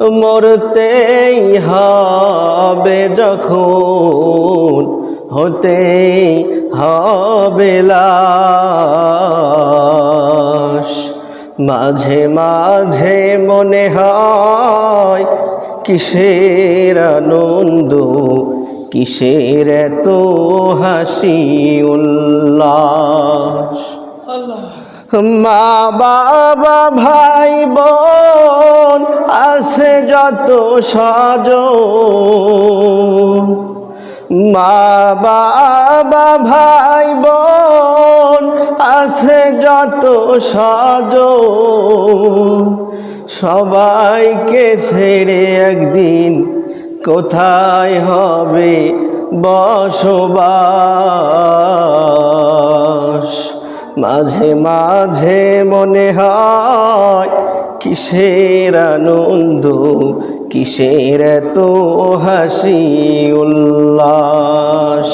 মরতেই হবে যখন, হতেই হবে লাশ। মাঝে মাঝে মনে হয়, কিসের আনন্দ, কিসের তো হাসি উল্লাস। মা বাবা, ভাই বোন আছে যত সাজ মা বাবা, ভাই বোন আছে যত সাজ সবাইকে ছেড়ে একদিন কোথায় হবে বসবাস? মাঝে মাঝে মনে হয়, কিসের আনন্দ, কিসের তো হাসি উল্লাস।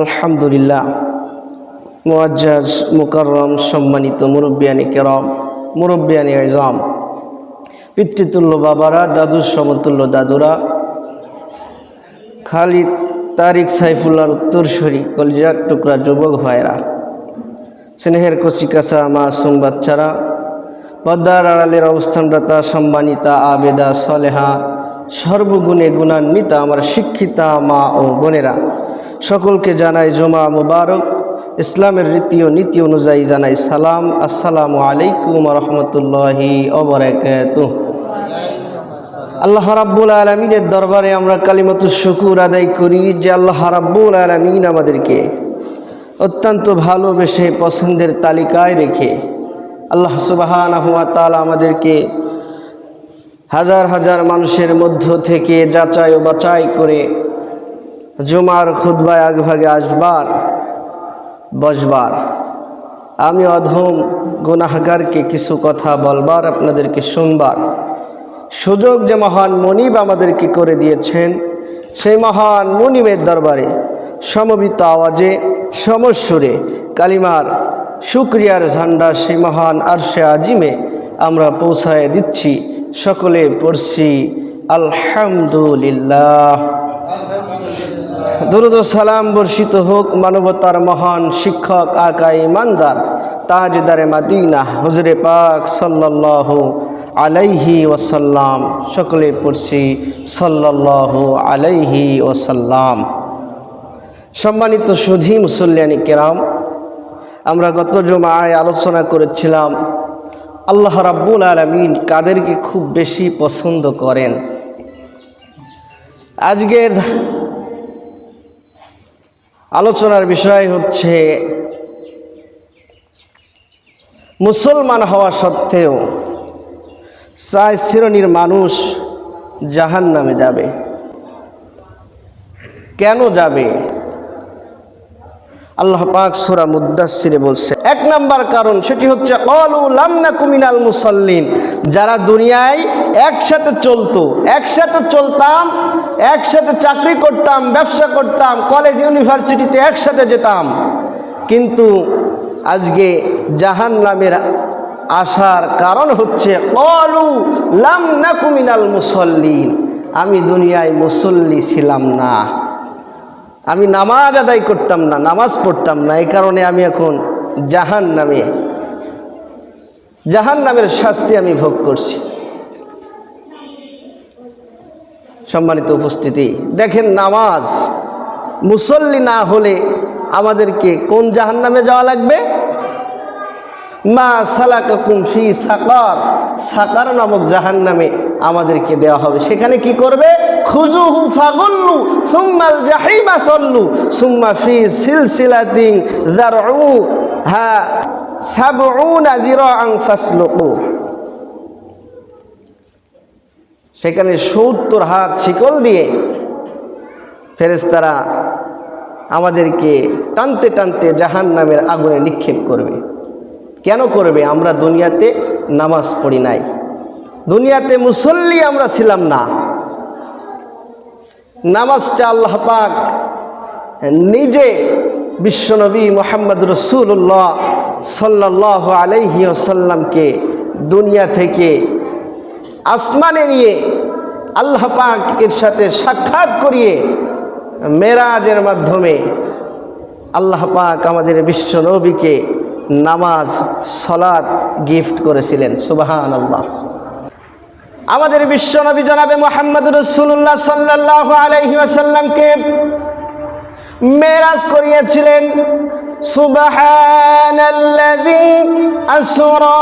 আলহামদুলিল্লাহ মুআজ্জাজ মুকাররম, সম্মানিত মুরব্বিয়ানি কেরম, মুরব্বিয়ানি আজম পিতৃতুল্য বাবারা দাদুর সমতুল্য দাদুরা, খালিদ তারিক সাইফুল্লাহর উত্তরসূরি কলিজার টুকরা যুবক ভাইরা স্নেহের কচিকাছা মাসুম বাচ্চারা পদ্মার আড়ালের অবস্থানরতা সম্মানিতা আবেদা সলেহা, সর্বগুণে গুণান্বিতা আমার শিক্ষিতা মা ও বোনেরা। সকলকে জানাই জমা মুবারক, ইসলামের রীতি ও নীতি অনুযায়ী জানাই সালাম, আসসালামু আলাইকুম রহমতুল্লাহি অবরাকাতুহ আল্লাহ রাব্বুল আলমিনের দরবারে আমরা কালিমত শুকুর আদায় করি যে আল্লাহ রাব্বুল আলমিন আমাদেরকে অত্যন্ত ভালোবেসে পছন্দের তালিকায় রেখে আল্লাহ সুবাহান হুয়া আমাদেরকে হাজার হাজার মানুষের মধ্য থেকে যাচাই ও বাচাই করে জুমার খুদ্বায় আগভাগে আসবার, বসবার। আমি অধম গুনাহগারকে কিছু কথা বলবার, আপনাদেরকে শুনবার। সুযোগ যে মহান মনিব আমাদেরকে করে দিয়েছেন, সেই মহান মনিবের দরবারে সমবিত আওয়াজে সমস্বরে কালিমার শুক্রিয়ার ঝান্ডা সেই মহান আরশে আজিমে আমরা পৌঁছায় দিচ্ছি সকলে পড়ছি আলহামদুলিল্লাহ। দরুদ সালাম বর্ষিত হোক মানবতার মহান শিক্ষক, আকা ইমানদার তাজদারে মাদিনা, হুজরে পাক সাল্লাল্লাহু আলাইহি ওয়াসাল্লাম। সকলে পড়ছি সাল্লাল্লাহু আলাইহি ওয়াসাল্লাম। সম্মানিত সুধী মুসল্লিয়ানি কেরাম, আমরা গত জমায় আলোচনা করেছিলাম, আল্লাহ রাব্বুল আলমিন কাদেরকে খুব বেশি পছন্দ করেন। আজকের আলোচনার বিষয় হচ্ছে, মুসলমান হওয়া সত্ত্বেও চার শ্রেণির মানুষ জাহান নামে যাবে। কেন যাবে? আল্লাহ পাক সুরা মুদাসিরে বলছে। এক নাম্বার কারণ সেটি হচ্ছে লামনা কুমিনাল মুসল্লিন। যারা দুনিয়ায় একসাথে চলতো, একসাথে চলতাম, একসাথে চাকরি করতাম, ব্যবসা করতাম কলেজ ইউনিভার্সিটিতে একসাথে যেতাম। কিন্তু আজকে জাহান নামের আসার কারণ হচ্ছে অলু লামনা কুমিনাল মুসল্লিন। আমি দুনিয়ায় মুসল্লি ছিলাম না। আমি নামাজ আদায় করতাম না, নামাজ পড়তাম না, এই কারণে আমি এখন জাহান নামে জাহান নামের শাস্তি আমি ভোগ করছি। সম্মানিত উপস্থিতি, দেখেন নামাজ, মুসল্লি না হলে আমাদেরকে কোন জাহান নামে যাওয়া লাগবে? মা সালাকুম ফি সাকার সাকার নামক জাহান নামে আমাদেরকে দেওয়া হবে। সেখানে কি করবে? খুজুহু ফাগুল্লু, সুম্মাল জাহিমা সল্লু, সুম্মা ফি সিলসিলাতিন যারউ, হা সাবউনা জিরাআন ফাসলুকু। সেখানে সত্তর হাত শিকল দিয়ে ফেরেস্তারা আমাদেরকে টানতে টানতে জাহান নামের আগুনে নিক্ষেপ করবে। কেন করবে? আমরা দুনিয়াতে নামাজ পড়ি নাই। দুনিয়াতে মুসল্লি আমরা ছিলাম না। নামাজটা আল্লাহ পাক নিজে বিশ্বনবী মোহাম্মদ রসুল্লাহ সাল্লাহ আলাইহি আসাল্লামকে দুনিয়া থেকে আসমানে নিয়ে আল্লাহ পাক এর সাথে সাক্ষাৎ করিয়ে মেরাজের মাধ্যমে আল্লাহ পাক আমাদের বিশ্ব নবীকে নামাজ সলাদ গিফট করেছিলেন। সুবাহান আল্লাহ আমাদের বিশ্ব নবী জনাবে মোহাম্মদ রসুল্লাহ সাল্লাহ আলহি আসাল্লামকে মেরাজ করিয়েছিলেন সুবহানাল্লাযী আসরা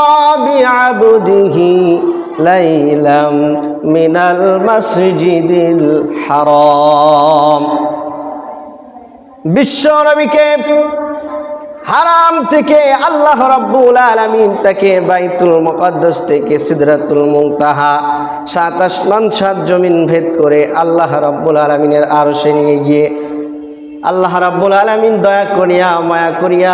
হারাম থেকে আল্লাহ রাব্বুল আলামিন তাকে বাইতুল মুকদ্দাস থেকে সিদরাতুল মুনতাহা সাত আসমান সাত জমিন ভেদ করে আল্লাহ রাব্বুল আলামিনের আরশে নিয়ে গিয়ে আল্লাহ রাব্বুল আলামিন দয়া করিয়া, মায়া করিয়া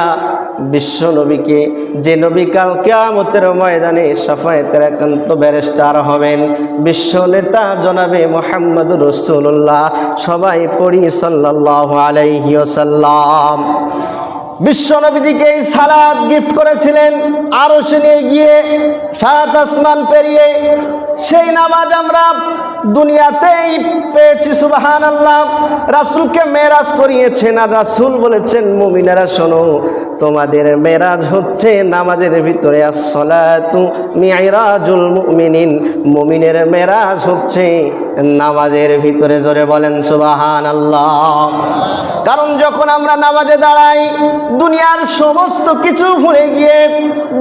বিশ্ব নবীকে, যে নবী কাল কেয়ামতের ময়দানে সাফায়েতের একান্ত ব্যারিস্টার হবেন। বিশ্ব নেতা জনাবে মোহাম্মদ রসুল্লাহ সবাই পড়ি সাল্লাহ আলাইহি ওসাল্লাম বিশ্ব নবীজিকে এই সালাদ গিফট করেছিলেন আরও সে নিয়ে গিয়ে সাত আসমান পেরিয়ে। সেই নামাজ আমরা দুনিয়াতেই পেয়েছি সুবাহান আল্লাহ রাসুলকে মেরাজ করিয়েছেন আর রাসুল বলেছেন, মুমিনারা শোনো, তোমাদের মেরাজ হচ্ছে নামাজের ভিতরে আসলাতু মিরাজুল মুমিনিন। মুমিনের মেরাজ হচ্ছে নামাজের ভিতরে, জোরে বলেন সুবাহান আল্লাহ কারণ যখন আমরা নামাজে দাঁড়াই, দুনিয়ার সমস্ত কিছু ভুলে গিয়ে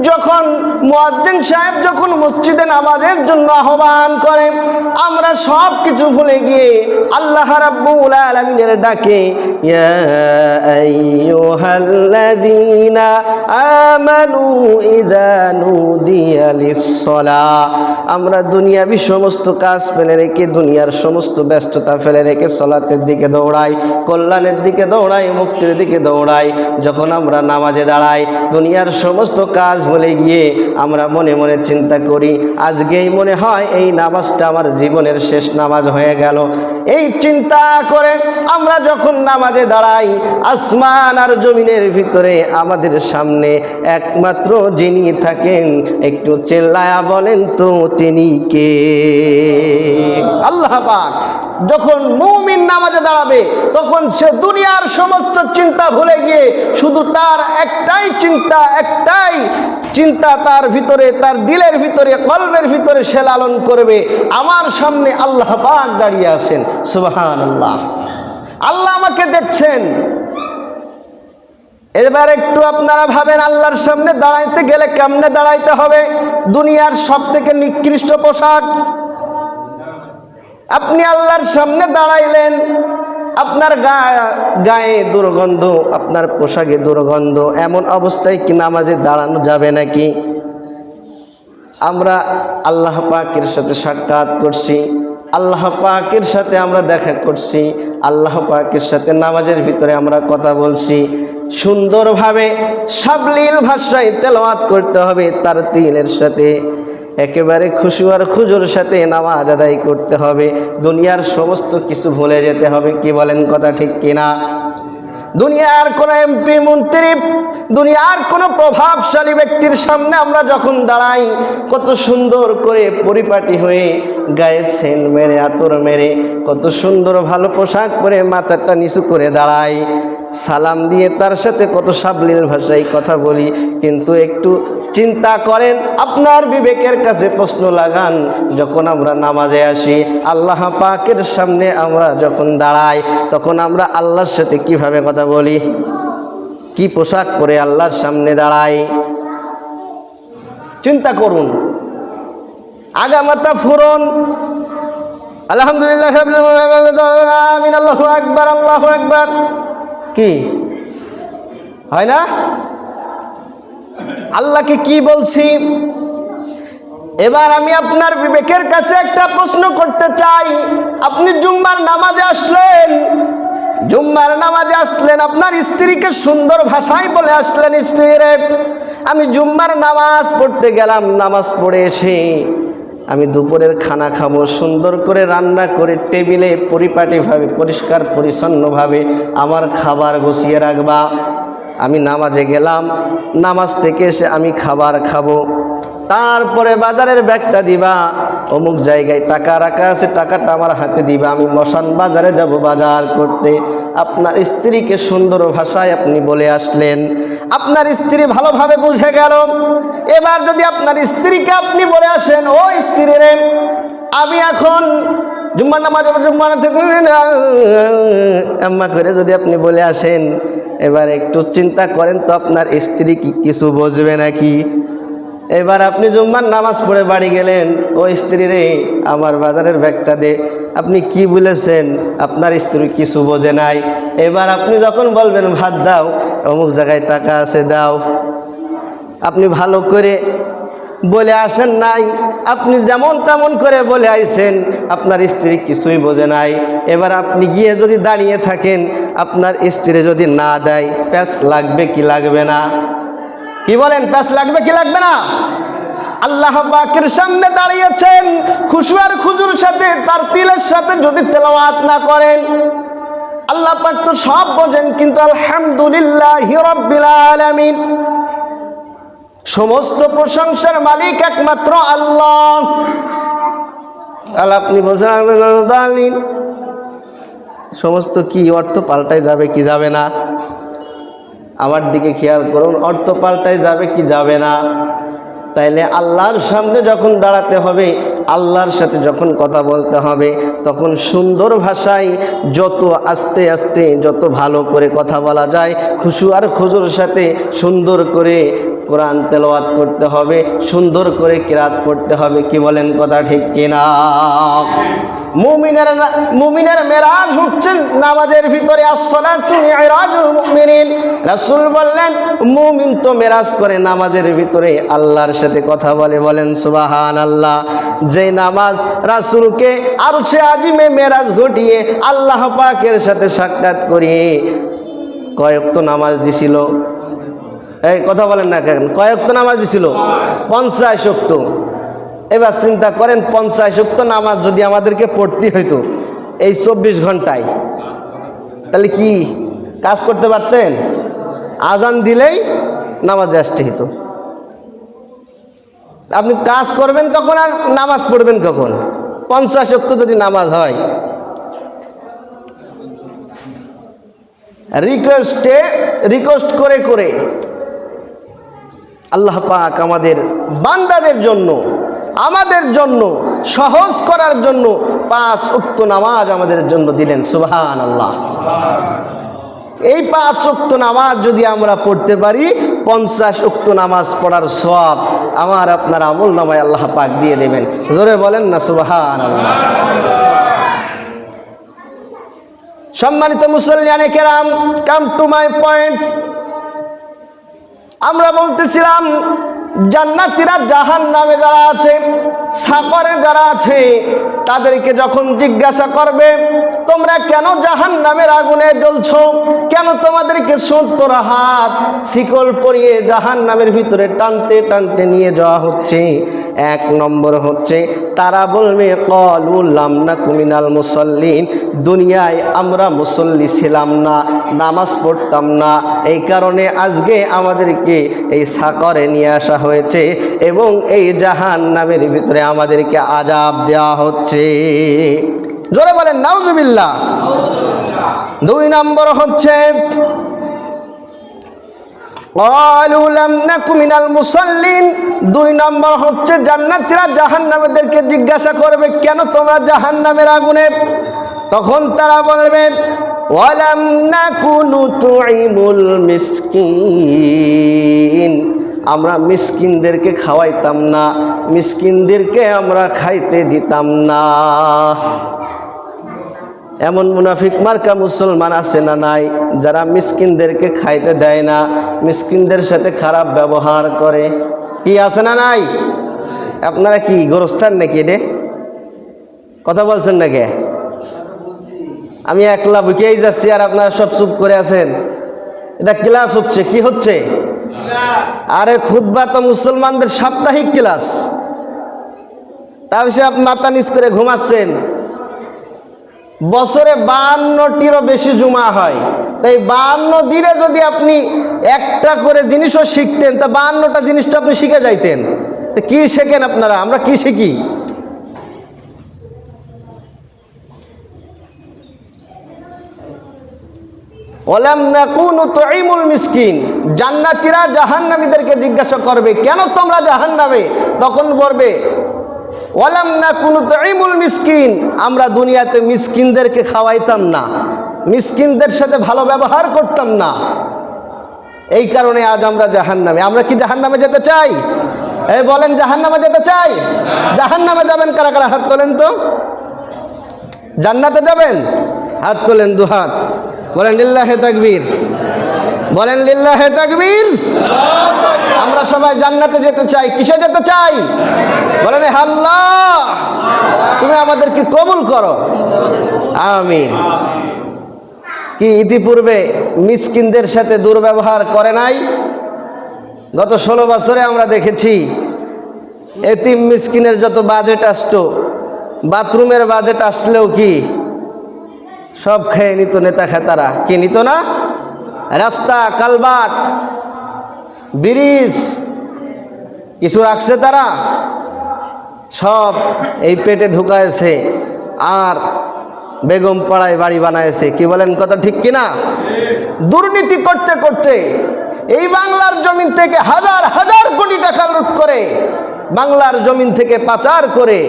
যখন মুয়াজ্জিন সাহেব যখন মসজিদে নামাজের জন্য আহ্বান করে, আমরা সব কিছু ভুলে গিয়ে আল্লাহ রাব্বুল আলামিনের ডাকে, ইয়া আইয়ুহাল্লাযীনা আমানু ইযা নুদিয়া লিস-সালাহ আমরা দুনিয়াবি সমস্ত কাজ ফেলে রেখে, দুনিয়ার সমস্ত ব্যস্ততা ফেলে রেখে সলাতের দিকে দৌড়াই, কল্যাণের দিকে দৌড়াই, মুক্তির দিকে দৌড়াই। যখন আমরা নামাজে দাঁড়াই, দুনিয়ার সমস্ত কাজ ভুলে গিয়ে আমরা মনে মনে চিন্তা করি, আজকেই মনে হয় এই নামাজটা আমার জীবনের শেষ নামাজ হয়ে গেল। এই চিন্তা করে আমরা যখন নামাজে দাঁড়াই, আসমান আর জমিনের ভিতরে আমাদের সামনে একমাত্র যিনি থাকেন, একটু চেল্লায়া বলেন তো তিনি কে? আল্লাহ পাক। যখন মুমিন নামাজে দাঁড়াবে, তখন সে দুনিয়ার সমস্ত চিন্তা ভুলে গিয়ে শুধু তার একটাই চিন্তা একটাই চিন্তা তার ভিতরে, তার দিলের ভিতরে কলমের ভিতরে সে লালন করবে। আমার সামনে আল্লাহ পাক দাঁড়িয়ে আছেন। সুবাহান আল্লাহ আল্লাহ আমাকে দেখছেন। এবার একটু আপনারা ভাবেন, আল্লাহর সামনে দাঁড়াইতে গেলে কেমনে দাঁড়াইতে হবে? দুনিয়ার সব থেকে নিকৃষ্ট পোশাক। আপনি আল্লাহর সামনে দাঁড়াইলেন, আপনার গায়ে দুর্গন্ধ, আপনার পোশাকে দুর্গন্ধ, এমন অবস্থায় কি নামাজে দাঁড়ানো যাবে নাকি? আমরা আল্লাহ পাকের সাথে সাক্ষাৎ করছি, আল্লাহ পাকের সাথে আমরা দেখা করছি, আল্লাহ পাকের সাথে নামাজের ভিতরে আমরা কথা বলছি। সুন্দরভাবে সাবলীল ভাষায় তেলাওয়াত করতে হবে তার তিলের সাথে। একেবারে খুশি আর খুজুর সাথে নামাজ আদায় করতে হবে। দুনিয়ার সমস্ত কিছু ভুলে যেতে হবে, কি বলেন কথা ঠিক কিনা? দুনিয়ার কোনো এমপি মন্ত্রী, দুনিয়ার কোনো প্রভাবশালী ব্যক্তির সামনে আমরা যখন দাঁড়াই, কত সুন্দর করে পরিপাটি হয়ে গায়ে সেন মেরে, আতর মেরে, কত সুন্দর ভালো পোশাক পরে মাথাটা নিচু করে দাঁড়াই। সালাম দিয়ে তার সাথে কত সাবলীল ভাষায় কথা বলি, কিন্তু একটু চিন্তা করেন, আপনার বিবেকের কাছে প্রশ্ন লাগান, যখন আমরা নামাজে আসি, আল্লাহ পাকের সামনে আমরা যখন দাঁড়াই, তখন আমরা আল্লাহর সাথে কীভাবে কথা বলি? কি পোশাক পরে আল্লাহর সামনে দাঁড়াই? চিন্তা করুন। আগামাতা ফুরন। আলহামদুলিল্লাহ আল্লাহ আল্লাহ একবার কি? হয় না? আল্লাহকে কি বলছি? এবার আমি আপনার বিবেকের কাছে একটা প্রশ্ন করতে চাই। আপনি জুম্মার নামাজে আসলেন। জুম্মার নামাজে আসলেন, আপনার স্ত্রীকে সুন্দর ভাষায় বলে আসলেন, স্ত্রী রে, আমি জুম্মার নামাজ পড়তে গেলাম, নামাজ পড়েছি। আমি দুপুরের খানা খাব, সুন্দর করে রান্না করে টেবিলে পরিপাটিভাবে, পরিষ্কার, পরিচ্ছন্নভাবে আমার খাবার গুছিয়ে রাখবা। আমি নামাজে গেলাম, নামাজ থেকে এসে আমি খাবার খাব। তারপরে বাজারের ব্যাগটা দিবা। অমুক জায়গায় টাকা রাখা আছে, টাকাটা আমার হাতে দিবা। আমি মশান বাজারে যাব বাজার করতে। আপনার স্ত্রীকে সুন্দর ভাষায় আপনি বলে আসলেন। আপনার স্ত্রী ভালোভাবে বুঝে গেল। এবার যদি আপনার স্ত্রীকে আপনি বলে আসেন, ও স্ত্রী রে, আমি এখন জুম্মার নামাজ জুম্মার আম্মা করে যদি আপনি বলে আসেন, এবার একটু চিন্তা করেন তো আপনার স্ত্রী কি কিছু বুঝবে নাকি? এবার আপনি জুম্মার নামাজ পড়ে বাড়ি গেলেন, ও স্ত্রী রে, আমার বাজারের ব্যাগটা দে। আপনি কি বলেছেন? আপনার স্ত্রী কিছু বোঝে নাই। এবার আপনি যখন বলবেন, ভাত দাও, অমুক জায়গায় টাকা আছে, দাও। আপনি ভালো করে বলে আসেন নাই। আপনি যেমন তেমন করে বলে আইছেন, আপনার স্ত্রী কিছুই বোঝে নাই। এবার আপনি গিয়ে যদি দাঁড়িয়ে থাকেন, আপনার স্ত্রী যদি না দেয় প্যাস লাগবে কি লাগবে না? কি বলেন প্যাস লাগবে কি লাগবে না? আল্লাহ পাকের সামনে দাঁড়িয়েছেন, খুশু আর খুজুর সাথে, তার তিলের সাথে যদি তেলাওয়াত না করেন, আল্লাহ পাক তো সব বোঝেন, কিন্তু আলহামদুলিল্লাহ হিরব্বিল আলামিন। সমস্ত প্রশংসার মালিক একমাত্র আল্লাহ। আল্লাহ আপনি বোঝেন সমস্ত কি অর্থ পাল্টায় যাবে, কি যাবে না? আমার দিকে খেয়াল করুন, অর্থ পাল্টায় যাবে কি যাবে না? তাইলে আল্লাহর সামনে যখন দাঁড়াতে হবে, আল্লাহর সাথে যখন কথা বলতে হবে, তখন সুন্দর ভাষায় যত আস্তে আস্তে, যত ভালো করে কথা বলা যায়, খুশু আর খুজুর সাথে সুন্দর করে কোরআন তেলাওয়াত করতে হবে, সুন্দর করে কেরাত পড়তে হবে, কি বলেন কথা ঠিক কিনা? মুমিনের মুমিনের মেরাজ হচ্ছে নামাজের ভিতরে রাসূল বললেন, মুমিন তো মেরাজ করে নামাজের ভিতরে, আল্লাহর সাথে কথা বলে, বলেন সুবাহান আল্লাহ যে নামাজ রাসুলকে আর সে আজিমে মেরাজ ঘটিয়ে আল্লাহ পাকের সাথে সাক্ষাৎ করিয়ে কয়েক তো নামাজ দিছিল। এই, কথা বলেন না কেন? কয়েক তো নামাজ দিছিল? পঞ্চাশ শক্ত এবার চিন্তা করেন, পঞ্চাশ উক্ত নামাজ যদি আমাদেরকে পড়তে হইতো, এই চব্বিশ ঘন্টায়, তাহলে কি কাজ করতে পারতেন? আজান দিলেই নামাজে আসতে হতো আপনি কাজ করবেন কখন আর নামাজ পড়বেন কখন? পঞ্চাশ উক্ত যদি নামাজ হয়। রিকোয়েস্টে রিকোয়েস্ট করে করে আল্লাহ পাক আমাদের বান্দাদের জন্য, আমাদের জন্য, সহজ করার জন্য পাঁচ উক্ত নামাজ আমাদের জন্য দিলেন সুবহান আল্লাহ এই পাঁচ উক্ত নামাজ যদি আমরা পড়তে পারি, পঞ্চাশ উক্ত নামাজ পড়ার সব আমার আপনার আমল নামায় আল্লাহ পাক দিয়ে দেবেন। জোরে বলেন না সুবহান আল্লাহ সম্মানিত মুসল্লিয়ানে কেরাম কাম টু মাই পয়েন্ট আমরা বলতেছিলাম জান্নাতিরা জাহান নামে যারা আছে সাকরে যারা আছে, তাদেরকে যখন জিজ্ঞাসা করবে, তোমরা কেন জাহান নামের আগুনে জ্বলছ? কেন তোমাদেরকে সত্তর হাত, শিকল পরিয়ে জাহান নামের ভিতরে টানতে টানতে নিয়ে যাওয়া হচ্ছে? এক নম্বর হচ্ছে, তারা বলবে না কুমিনাল মুসল্লিন, দুনিয়ায় আমরা মুসল্লি ছিলাম না, নামাজ পড়তাম না। এই কারণে আজকে আমাদেরকে এই সাকরে নিয়ে আসা হয়েছে এবং এই জাহান নামের ভিতরে আমাদেরকে আজাব দেওয়া হচ্ছে। জোরে বলেন নাউজুবিল্লা দুই নম্বর হচ্ছে দুই নম্বর হচ্ছে, জান্নাতিরা জাহান নামেদেরকে জিজ্ঞাসা করবে, কেন তোমরা জাহান নামের আগুনে? তখন তারা বলবে, ওয়ালাম না কুনু তুইমুল মিসকিন। আমরা মিসকিনদেরকে খাওয়াইতাম না, মিসকিনদেরকে আমরা খাইতে দিতাম না। এমন মুনাফিক মার্কা মুসলমান আছে না নাই, যারা মিসকিনদেরকে খাইতে দেয় না, মিসকিনদের সাথে খারাপ ব্যবহার করে। কি আছে না নাই? আপনারা কি গোরস্থান নাকি রে কথা বলছেন নাকি? আমি একলা বুকেই যাচ্ছি আর আপনারা সব চুপ করে আছেন। এটা ক্লাস হচ্ছে, কি হচ্ছে? আরে খুদ্া তো মুসলমানদের সাপ্তাহিক ক্লাস। তার বিষয়ে আপনি মাথা নিচ করে ঘুমাচ্ছেন। বছরে বান্নটিরও বেশি জুমা হয়। তাই বান্ন দিনে যদি আপনি একটা করে জিনিসও শিখতেন, তা বান্নটা জিনিসটা আপনি শিখে যাইতেন। তো কী শেখেন আপনারা? আমরা কি শিখি? মিসকিন। জান্নাতীরা জাহান্নামীদেরকে জিজ্ঞাসা করবে, কেন তোমরা জাহান্নামে তখন বলবে ওলাম নাকুন তঈমুল মিসকিন। আমরা দুনিয়াতে মিসকিনদেরকে খাওয়াইতাম না, মিসকিনদের সাথে ভালো ব্যবহার করতাম না। এই কারণে আজ আমরা জাহান্নামে, আমরা কি জাহান্নামে যেতে চাই? এই বলেন, জাহান্নামে যেতে চাই? জাহান্নামে যাবেন কারা কারা? হাত তোলেন তো। জান্নাতে যাবেন? হাত তোলেন দু হাত। বলেন লিল্লাহে তাকবীর। বলেন লিল্লাহে তাকবীর। আমরা সবাই জান্নাতে যেতে চাই। কিসে যেতে চাই? বলেন হে আল্লাহ, তুমি আমাদেরকে কবুল করো। আমিন। কি ইতিপূর্বে মিসকিনদের সাথে দুর্ব্যবহার করে নাই? গত ষোলো বছরে আমরা দেখেছি, এতিম মিসকিনের যত বাজেট আসতো, বাথরুমের বাজেট আসলেও কি সব খেয়ে নিত নেতা খেতারা। কি নিত না? রাস্তা, কালবাট, ব্রিজ, কিছু রাখছে তারা? সব এই পেটে ঢুকায়েছে আর বেগম পাড়ায় বাড়ি বানায়েছে কি বলেন কথা ঠিক কিনা? দুর্নীতি করতে করতে এই বাংলার জমিন থেকে হাজার হাজার কোটি টাকা লুট করে, বাংলার জমিন থেকে পাচার করে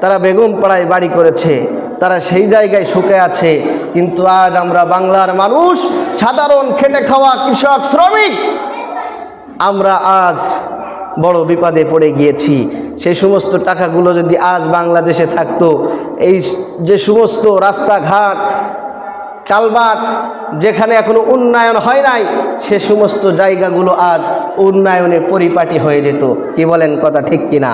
তারা বেগম পাড়ায় বাড়ি করেছে। তারা সেই জায়গায় সুখে আছে। কিন্তু আজ আমরা বাংলার মানুষ, সাধারণ খেটে খাওয়া কৃষক, শ্রমিক, আমরা আজ বড় বিপদে পড়ে গিয়েছি। সেই সমস্ত টাকাগুলো যদি আজ বাংলাদেশে থাকতো, এই যে সমস্ত রাস্তাঘাট, কালবাট যেখানে এখনও উন্নয়ন হয় নাই, সে সমস্ত জায়গাগুলো আজ উন্নয়নে পরিপাটি হয়ে যেত। কি বলেন কথা ঠিক কিনা?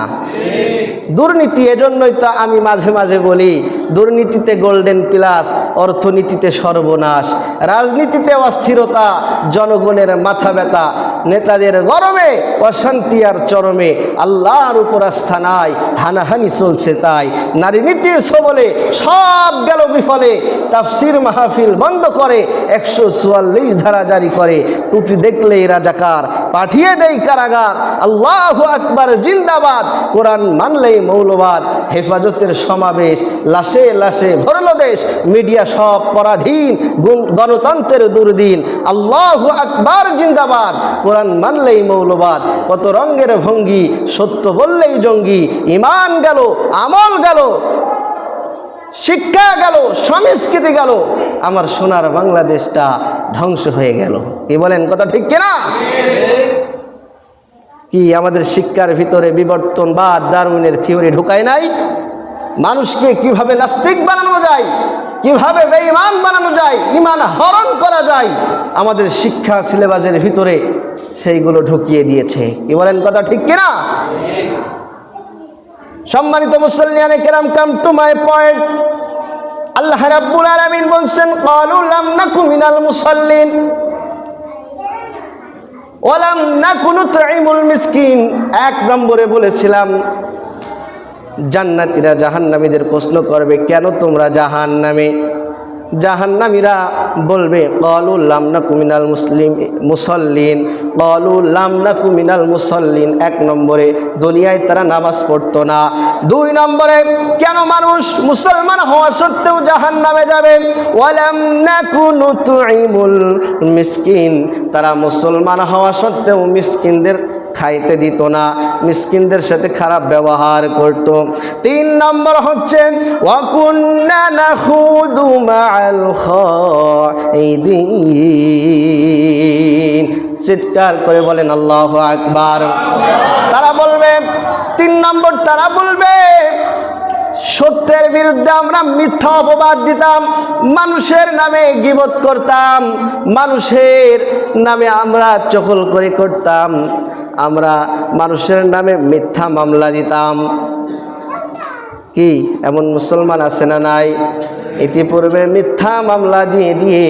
দুর্নীতি এজন্যই তো আমি মাঝে মাঝে বলি, দুর্নীতিতে গোল্ডেন প্লাস অর্থনীতিতে সর্বনাশ। রাজনীতিতে অস্থিরতা, জনগণের মাথা ব্যথা, নেতাদের গরমে, অশান্তি আর চরমে। আল্লাহর উপর আস্থা নাই, হানাহানি চলছে তাই। নারী নীতির সবলে সব গেল বিফলে, তাফসির মাহফিল বন্ধ করে একশো চুয়াল্লিশ ধারা জারি করে। টুপি দেখলেই রাজাকার, পাঠিয়ে দেয় কারাগার। আল্লাহ আকবার, জিন্দাবাদ। কোরআন মানলেই মৌলবাদ। হেফাজতের সমাবেশ, লাশে লাশে ভরল দেশ। মিডিয়া সব পরাধীন গণতন্ত্রের দুর্দিন। আল্লাহ আকবার, জিন্দাবাদ। কোরআন মানলেই মৌলবাদ। কত রঙ্গের ভঙ্গি, সত্য বললেই জঙ্গি। ইমান গেল, আমল গেল, শিক্ষা গেল, সংস্কৃতি গেল। আমার সোনার বাংলাদেশটা ধ্বংস হয়ে গেল। কি বলেন কথা ঠিক কিনা? কি আমাদের শিক্ষার ভিতরে বিবর্তন বা দারুণের থিওরি ঢুকায় নাই? মানুষকে কীভাবে নাস্তিক বানানো যায়, কীভাবে বেঈমান বানানো যায় ইমান হরণ করা যায়, আমাদের শিক্ষা সিলেবাসের ভিতরে সেইগুলো ঢুকিয়ে দিয়েছে। কি বলেন কথা ঠিক কিনা? সম্মানিত মুসলিয়ানে কেরাম কাম টু মাই পয়েন্ট আল্লাহ রাব্বুল আলামিন বলছেন ক্বালু লাম নাকু মিনাল মুসাল্লিন ওয়ালাম নাকু নুতঈমুল মিসকিন। এক নম্বরে বলেছিলাম, জান্নাতীরা জাহান্নামীদের প্রশ্ন করবে, কেন তোমরা জাহান্নামে? জাহান্নামীরা বলবে, কলু লামনা কুমিনাল মুসলিম, মুসল্লিন। কলু লামনা কুমিনাল মুসল্লিন। এক নম্বরে, দুনিয়ায় তারা নামাজ পড়তো না। দুই নম্বরে, কেন মানুষ মুসলমান হওয়া সত্ত্বেও জাহান নামে যাবে তুইমুল মিসকিন। তারা মুসলমান হওয়া সত্ত্বেও মিসকিনদের খাইতে দিত না। মিসকিনদের সাথে খারাপ ব্যবহার করত। তিন নম্বর হচ্ছে চিৎকার করে বলেন, আল্লাহ আকবার। তারা বলবে, তিন নম্বর তারা বলবে সত্যের বিরুদ্ধে আমরা মিথ্যা অপবাদ দিতাম, মানুষের নামে গিবত করতাম, মানুষের নামে আমরা চকল করে করতাম, আমরা মানুষের নামে মিথ্যা মামলা দিতাম। কি, এমন মুসলমান আছে না নাই? ইতিপূর্বে মিথ্যা মামলা দিয়ে দিয়ে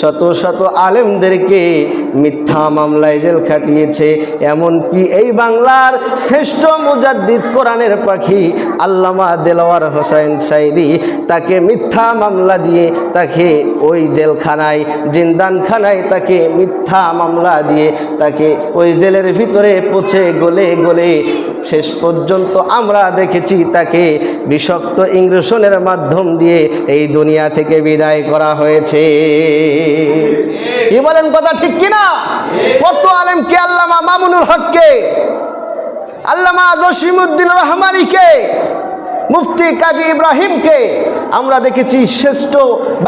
শত শত আলেমদেরকে মিথ্যা মামলায় জেল খাটিয়েছে। এমনকি এই বাংলার শ্রেষ্ঠ মুজাদ্দিদ কোরআনের পাখি আল্লামা দেলোয়ার হোসেন সাইদি তাকে মিথ্যা মামলা দিয়ে তাকে ওই জেলখানায়, জিন্দানখানায় তাকে মিথ্যা মামলা দিয়ে তাকে ওই জেলের ভিতরে পচে গলে গলে শেষ পর্যন্ত আমরা দেখেছি তাকে বিষাক্ত ইংরেশনের মাধ্যম দিয়ে এই দুনিয়া থেকে বিদায় করা হয়েছে। কি বলেন কথা ঠিক কিনা? কত আলেম কে? আল্লামা মামুনুল হককে? আল্লামা জসিমুদ্দিন রহমানিকে? মুফতি কাজী ইব্রাহিমকে? আমরা দেখেছি শ্রেষ্ঠ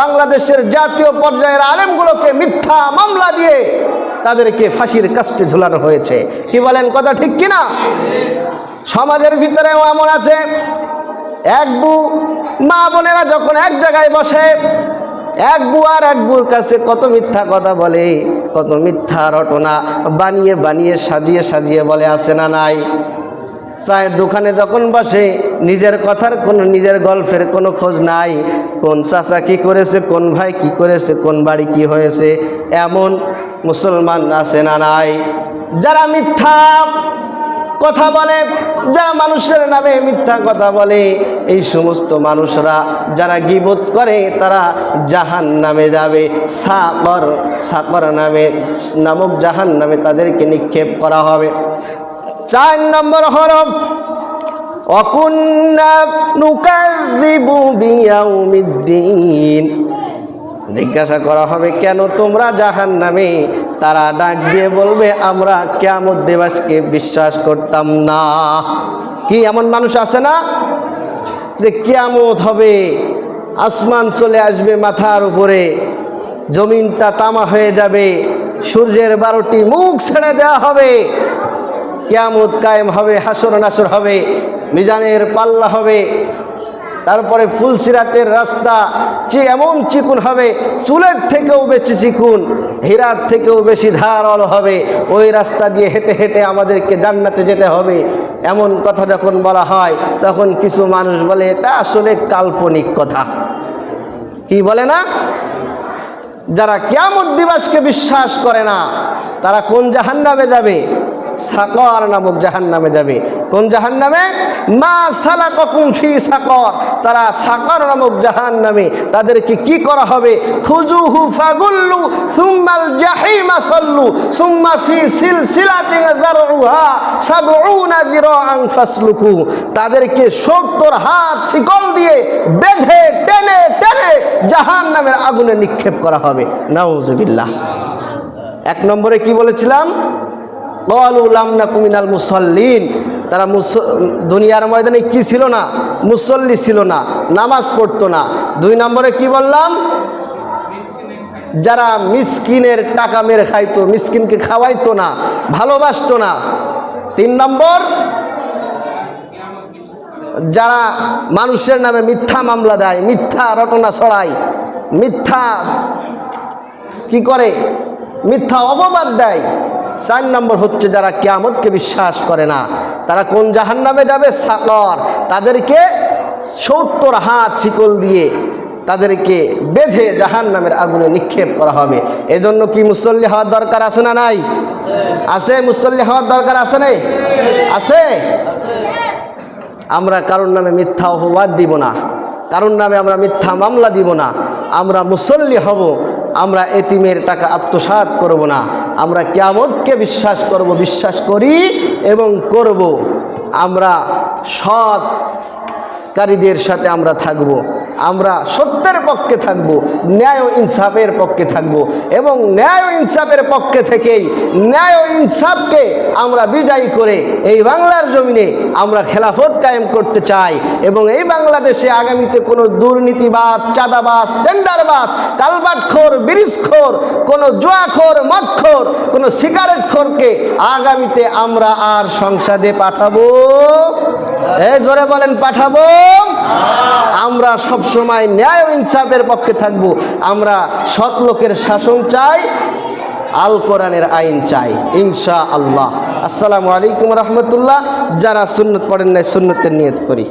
বাংলাদেশের জাতীয় পর্যায়ের আলেমগুলোকে মিথ্যা মামলা দিয়ে তাদেরকে ফাঁসির কাস্টে ঝুলানো হয়েছে। কি বলেন কথা ঠিক কিনা? সমাজের ভিতরেও এমন আছে। এক বু মা বোনেরা যখন এক জায়গায় বসে, এক বু আর এক বুর কাছে কত মিথ্যা কথা বলে, কত মিথ্যা রটনা, বানিয়ে বানিয়ে সাজিয়ে সাজিয়ে বলে, আছে না নাই? চায়ের দোকানে যখন বসে, নিজের কথার কোনো, নিজের গল্পের কোনো খোঁজ নাই। কোন চাচা কি করেছে, কোন ভাই কি করেছে, কোন বাড়ি কি হয়েছে, এমন মুসলমান আছে না নাই। যারা মিথ্যা কথা বলে, যারা মানুষের নামে মিথ্যা কথা বলে, এই সমস্ত মানুষরা যারা গিবত করে, তারা জাহান নামে যাবে। সাকর সাকর নামে, নামক জাহান নামে তাদেরকে নিক্ষেপ করা হবে। চার নম্বর বিয়াউমিদ্দিন। জিজ্ঞাসা করা হবে, কেন তোমরা জাহান নামে তারা ডাক দিয়ে বলবে, আমরা কেমন দেবাসকে বিশ্বাস করতাম না। কি, এমন মানুষ আছে না? যে কেয়ামত হবে, আসমান চলে আসবে মাথার উপরে, জমিনটা তামা হয়ে যাবে, সূর্যের বারোটি মুখ ছেড়ে দেওয়া হবে। কেয়ামত কায়েম হবে, হাসর নাসর হবে, মিজানের পাল্লা হবে। তারপরে ফুলসিরাতের রাস্তা যে এমন চিকুন হবে, চুলের থেকেও বেশি চিকুন, হীরার থেকেও বেশি ধারল হবে। ওই রাস্তা দিয়ে হেঁটে হেঁটে আমাদেরকে জান্নাতে যেতে হবে। এমন কথা যখন বলা হয়, তখন কিছু মানুষ বলে, এটা আসলে কাল্পনিক কথা। কি বলে না? যারা কেয়ামত দিবসকে বিশ্বাস করে না, তারা কোন জাহান্নামে যাবে? সাকর নামক জাহান নামে যাবে। কোন জাহান নামে মা সালা ককুম ফি সাকর। তারা সাকর নামক জাহান নামে তাদেরকে কি করা হবে? খুজুহু ফাগুল্লু সুম্মাল জাহিমা সল্লু সুম্মা ফি সিলসিলাতিন যারউহা সাবউনা ফাসলুকু। তাদেরকে 70 হাত শিকল দিয়ে বেঁধে, টেনে টেনে জাহান নামের আগুনে নিক্ষেপ করা হবে। নাউজুবিল্লাহ। এক নম্বরে কি বলেছিলাম? কুমিনাল মুসল্লিন। তারা দুনিয়ার ময়দানে কি ছিল না? মুসল্লি ছিল না, নামাজ পড়তো না। দুই নম্বরে কি বললাম? যারা মিসকিনের টাকা মেরে খাইতো, মিসকিনকে খাওয়াইতো না, ভালোবাসতো না। তিন নম্বর, যারা মানুষের নামে মিথ্যা মামলা দেয়, মিথ্যা রটনা ছড়ায়, মিথ্যা কি করে? মিথ্যা অপবাদ দেয়। চার নম্বর হচ্ছে যারা কেয়ামতকে বিশ্বাস করে না, তারা কোন জাহান নামে যাবে? সাকর তাদেরকে সত্তর হাত শিকল দিয়ে তাদেরকে বেঁধে জাহান নামের আগুনে নিক্ষেপ করা হবে। এজন্য কি মুসল্লি হওয়ার দরকার আছে না নাই? আছে। মুসল্লি হওয়ার দরকার আছে নাই? আছে? আমরা কারোর নামে মিথ্যা অপবাদ দিব না। কারোর নামে আমরা মিথ্যা মামলা দিব না। আমরা মুসল্লি হব আমরা এতিমের টাকা আত্মসাত করব না। আমরা কেয়ামতকে বিশ্বাস করব, বিশ্বাস করি এবং করব। আমরা সৎ কারীদের সাথে আমরা থাকব। আমরা সত্যের পক্ষে থাকব, ন্যায় ও ইনসাফের পক্ষে থাকব এবং ন্যায় ও ইনসাফের পক্ষে থেকেই, ন্যায় ও ইনসাফকে আমরা বিজয়ী করে এই বাংলার জমিনে আমরা খেলাফত কায়েম করতে চাই এবং এই বাংলাদেশে আগামীতে কোনো দুর্নীতিবাদ চাঁদাবাজ, টেন্ডারবাজ, কালবাটখোর, ব্রিজখোর, কোনো জোয়াখোর, মদখোর, কোনো সিগারেটখোরকে আগামীতে আমরা আর সংসদে পাঠাবো? এই জোরে বলেন, পাঠাবো? আমরা সব সময় ন্যায় ইনসাফের পক্ষে থাকব। আমরা সৎ লোকের শাসন চাই, আল কোরআনের আইন চাই ইনশা আল্লাহ আসসালামু আলাইকুম রহমতুল্লাহ। যারা সুন্নত পড়েন নাই, সুন্নতের নিয়ত করি।